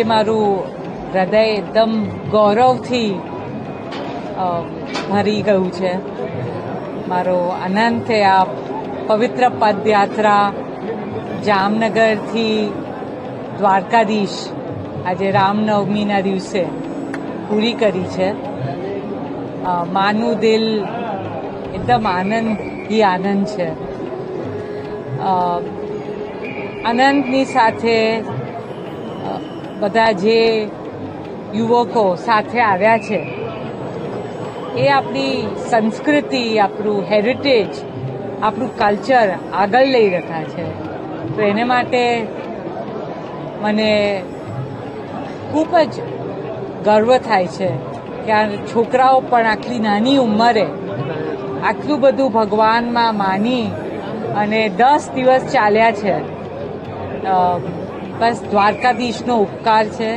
આજે મારું હૃદય એકદમ ગૌરવથી ભરી ગયું છે. મારો આનંદ છે આ પવિત્ર પદયાત્રા જામનગરથી દ્વારકાધીશ આજે રામનવમીના દિવસે પૂરી કરી છે. માનું દિલ એકદમ આનંદ ही આનંદ છે. અનંતની સાથે બધા જે યુવકો સાથે આવ્યા છે, એ આપણી સંસ્કૃતિ, આપણું હેરિટેજ આપણું કલ્ચર આગળ લઈ રહ્યા છે. તો એને માટે મને ખૂબ જ ગર્વ થાય છે કે આ છોકરાઓ પણ આટલી નાની ઉંમરે આટલું બધું ભગવાનમાં માની અને દસ દિવસ ચાલ્યા છે. બસ દ્વારકાધીશનો ઉપકાર છે.